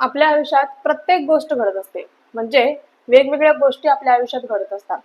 आपल्या आयुष्यात प्रत्येक गोष्ट घडत असते. म्हणजे वेगवेगळ्या गोष्टी आपल्या आयुष्यात घडत असतात.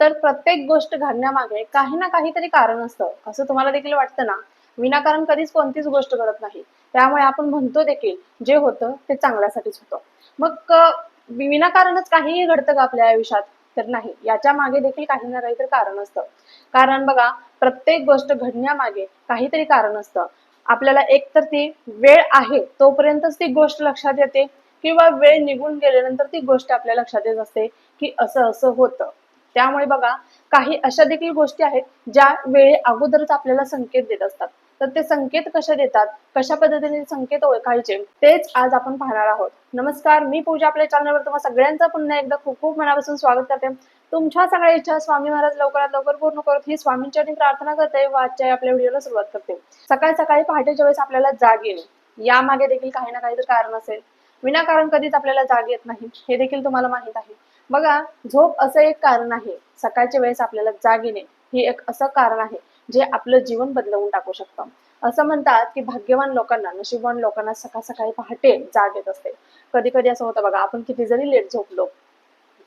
तर प्रत्येक गोष्ट घडण्यामागे काही ना काहीतरी कारण असतं. असं तुम्हाला देखील वाटतं ना? विनाकारण कधीच कोणतीच गोष्ट घडत नाही. त्यामुळे आपण म्हणतो देखील जे होतं ते चांगल्यासाठीच होतं. मग विनाकारणच काहीही घडतं का आपल्या आयुष्यात? तर नाही. याच्या मागे देखील काही ना काहीतरी कारण असतं. कारण बघा प्रत्येक गोष्ट घडण्यामागे काहीतरी कारण असतं. आपल्याला एक तर ती वेळ आहे तोपर्यंतच ती गोष्ट लक्षात येते किंवा वेळ निघून गेल्यानंतर ती गोष्ट आपल्या लक्षात येत असते की असं असं होतं. त्यामुळे बघा काही अशा देखील गोष्टी आहेत ज्या वेळे अगोदरच आपल्याला संकेत देत असतात. तर ते संकेत कसे देतात? कशा पद्धतीने संकेत ओळखायचे? तेच आज आपण पाहणार आहोत. नमस्कार मी पूजा आपल्या चॅनलवर तुम्हाला सगळ्यांचं पुन्हा एकदा खूप खूप मनापासून स्वागत करते. तुमच्या सगळ्या इच्छा स्वामी महाराज लवकरात लवकर पूर्ण करत ही स्वामींच्या प्रार्थना करते. व आजच्या आपल्या व्हिडिओला सुरुवात करते. सकाळी सकाळी पहाटेच्या वेळेस आपल्याला जाग येणे. यामागे देखील काही ना काहीतरी कारण असेल. विनाकारण कधीच आपल्याला जाग येत नाही. हे देखील तुम्हाला माहीत आहे. बघा झोप असं एक कारण आहे. सकाळच्या वेळेस आपल्याला जाग येणे हे एक असं कारण आहे. जे आपलं जीवन बदलवून टाकू शकतं. असं म्हणतात की भाग्यवान लोकांना नशीबवान लोकांना सकाळ सकाळी पहाटे जाग येत असते. कधी कधी असं होतं बघा आपण किती जरी लेट झोपलो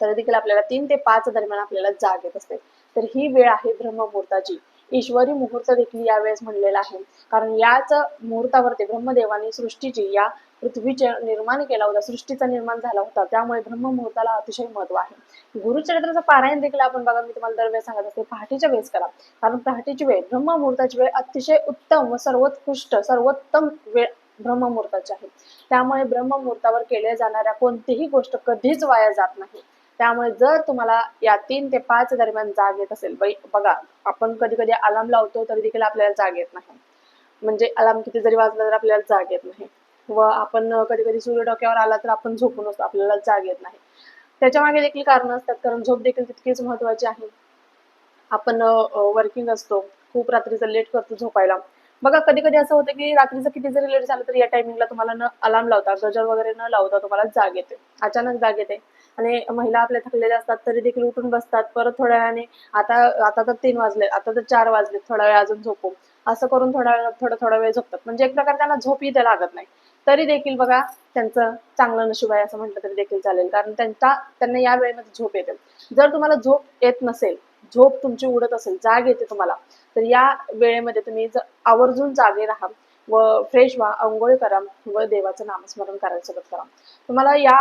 तरी देखील आपल्याला तीन ते पाच दरम्यान आपल्याला जाग येत असते. तर ही वेळ आहे ब्रह्ममुहूर्ताची. ईश्वरी मुहूर्त देखील यावेळेस म्हणलेला आहे. कारण याच मुहूर्तावरती ब्रह्मदेवाने सृष्टीची या पृथ्वीचे निर्माण केला होता सृष्टीचा निर्माण झाला होता. त्यामुळे ब्रह्ममुहूर्ताला अतिशय महत्त्व आहे. गुरुचरित्राचं पारायण देखील आपण बघा मी तुम्हाला दरवेळेस सांगत असते पहाटेच्या वेळेस करा. कारण पहाटेची वेळ ब्रह्ममुहूर्ताची वेळ अतिशय उत्तम व सर्वोत्कृष्ट सर्वोत्तम वेळ ब्रह्ममुहूर्ताची आहे. त्यामुळे ब्रह्ममुहूर्तावर केल्या जाणाऱ्या कोणतीही गोष्ट कधीच वाया जात नाही. त्यामुळे जर तुम्हाला या तीन ते पाच दरम्यान जाग येत असेल बघा आपण कधी कधी अलार्म लावतो तरी देखील आपल्याला जाग येत नाही. म्हणजे अलार्म किती जरी वाजला तर आपल्याला जाग येत नाही. व आपण कधी कधी सूर्य डोक्यावर आला तर आपण झोपून असतो आपल्याला जाग येत नाही. त्याच्यामागे देखील कारण असतात कारण झोप देखील तितकीच महत्वाची आहे. आपण वर्किंग असतो खूप रात्रीचं लेट करतो झोपायला. बघा कधी कधी असं होतं की रात्रीचं किती जरी लेट झालं तरी या टायमिंगला तुम्हाला न अलार्म लावता गजर वगैरे न लावता तुम्हाला जाग येते. अचानक जाग येते. आणि महिला आपल्या थकलेल्या असतात तरी देखील उठून बसतात. परत थोड्या वेळाने आता आता तर तीन वाजले आता तर चार वाजले थोडा वेळ अजून झोपू. असं करून थोडा वेळ थोडा थोडा वेळ झोपतात. म्हणजे एक प्रकार त्यांना झोप इथे लागत नाही. तरी देखील बघा त्यांचं चांगलं नशीब आहे असं म्हटलं तरी देखील चालेल. कारण त्यांचा त्यांना या वेळेमध्ये झोप येते. जर तुम्हाला झोप येत नसेल झोप तुमची उडत असेल जाग येते तुम्हाला तर या वेळेमध्ये तुम्ही आवर्जून जागे राहा व फ्रेश व्हा आंघोळ करा व देवाचं नामस्मरण करायला सुरुवात करा. तुम्हाला या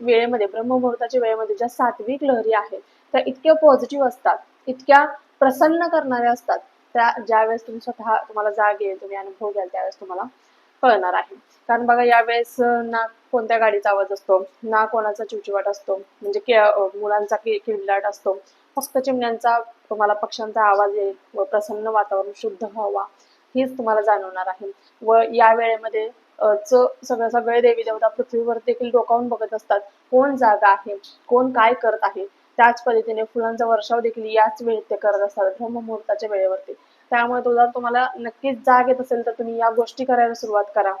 वेळेमध्ये ब्रह्ममुहूर्ताच्या वेळेमध्ये ज्या सात्विक लहरी आहेत त्या इतक्या पॉझिटिव्ह असतात इतक्या प्रसन्न करणाऱ्या असतात त्या ज्यावेळेस तुम्ही स्वतः तुम्हाला जाग येईल तुम्ही अनुभव घ्याल त्यावेळेस तुम्हाला कळणार आहे. कारण बघा यावेळेस ना कोणत्या गाडीचा आवाज असतो ना कोणाचा चिवचिवाट असतो म्हणजे के- मुलांचा कि- किलबिलाट असतो फक्त चिमण्यांचा तुम्हाला पक्ष्यांचा आवाज येईल व प्रसन्न वातावरण शुद्ध हवा हीच तुम्हाला जाणवणार आहे. व या वेळेमध्ये च सगळं सगळे देवी देवता पृथ्वीवर देखील डोकावून बघत असतात. कोण जागा आहे? कोण काय करत आहे? त्याच पद्धतीने फुलांचा वर्षाव देखील याच वेळेत ते करत असतात ब्रह्ममुहूर्ताच्या वेळेवरती. त्यामुळे तो जर तुम्हाला नक्कीच जाग येत असेल तर तुम्ही या गोष्टी करायला सुरुवात करा.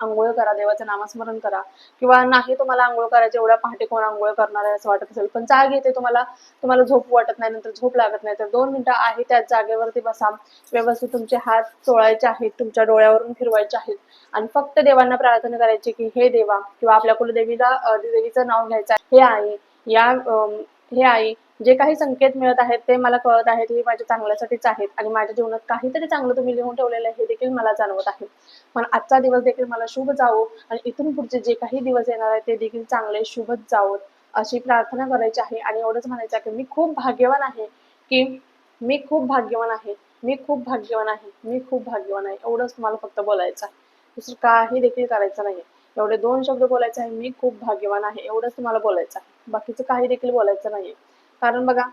आंघोळ करा देवाचं नामस्मरण करा. किंवा नाही तुम्हाला आंघोळ करायची एवढ्या पहाटे कोण आंघोळ करणार आहे असं वाटत असेल पण जाग येते तुम्हाला तुम्हाला झोप वाटत नाही नंतर झोप लागत नाही. तर दोन मिनिटं आहे त्याच जागेवरती बसा. व्यवस्थित तुमचे हात चोळायचे आहेत तुमच्या डोळ्यावरून फिरवायचे आहेत. आणि फक्त देवांना प्रार्थना करायची की हे देवा किंवा आपल्या कुलदेवीला देवीचं नाव घ्यायचं हे आहे या हे आहे जे काही संकेत मिळत आहेत ते मला कळत आहेत हे माझ्या चांगल्यासाठीच आहेत आणि माझ्या जीवनात काहीतरी चांगलं तुम्ही लिहून ठेवलेलं आहे हे देखील मला जाणवत आहे. पण आजचा दिवस देखील मला शुभ जावो आणि इथून पुढचे जे काही दिवस येणार आहेत ते देखील चांगले शुभच जावोत अशी प्रार्थना करायची आहे आणि एवढंच म्हणायचं आहे की मी खूप भाग्यवान आहे की मी खूप भाग्यवान आहे मी खूप भाग्यवान आहे मी खूप भाग्यवान आहे. एवढंच तुम्हाला फक्त बोलायचं आहे. दुसरं काही देखील करायचं नाही एवढे दोन शब्द बोलायचे आहे मी खूप भाग्यवान आहे. एवढंच तुम्हाला बोलायचं आहे. बाकीचं काही देखील बोलायचं नाही कारण बघा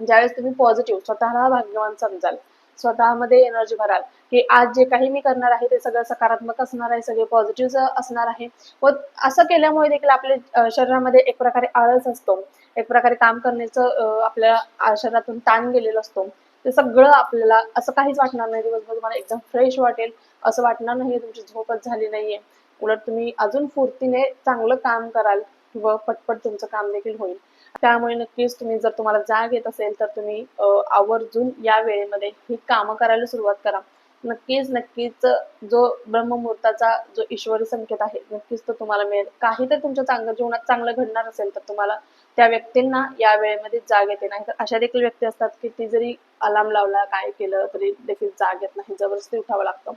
ज्यावेळेस तुम्ही पॉझिटिव्ह स्वतःला भाग्यवान समजाल स्वतःमध्ये एनर्जी भराल की आज जे काही मी करणार आहे ते सगळं सकारात्मक असणार आहे सगळे पॉझिटिव्ह असणार आहे. व असं केल्यामुळे देखील आपल्या शरीरामध्ये एक प्रकारे आळस असतो एक प्रकारे काम करण्याचं आपल्या शरीरातून ताण गेलेला असतो. ते सगळं आपल्याला असं काहीच वाटणार नाही दिवसभर तुम्हाला एकदम फ्रेश वाटेल असं वाटणार नाही तुमची झोपच झाली नाहीये. उलट तुम्ही अजून फुर्तीने चांगलं काम कराल व पटपट तुमचं काम देखील होईल. त्यामुळे नक्कीच तुम्ही जर तुम्हाला जाग येत असेल तर तुम्ही आवर्जून या वेळेमध्ये ही कामं करायला सुरुवात करा. नक्कीच नक्कीच जो ब्रह्ममुहूर्ताचा जो ईश्वरी संकेत आहे नक्कीच तो तुम्हाला मिळेल. काही तर तुमच्या चांगलं जीवनात चांगलं घडणार असेल तर तुम्हाला त्या व्यक्तींना या वेळेमध्ये जाग येते. नाही तर अशा देखील व्यक्ती असतात की ती जरी अलार्म लावला काय केलं तरी देखील जाग येत नाही. जबरदस्ती उठावं लागतं.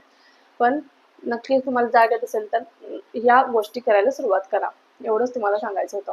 पण नक्कीच तुम्हाला जाग येत असेल तर या गोष्टी करायला सुरुवात करा. एवढंच तुम्हाला सांगायचं होतं.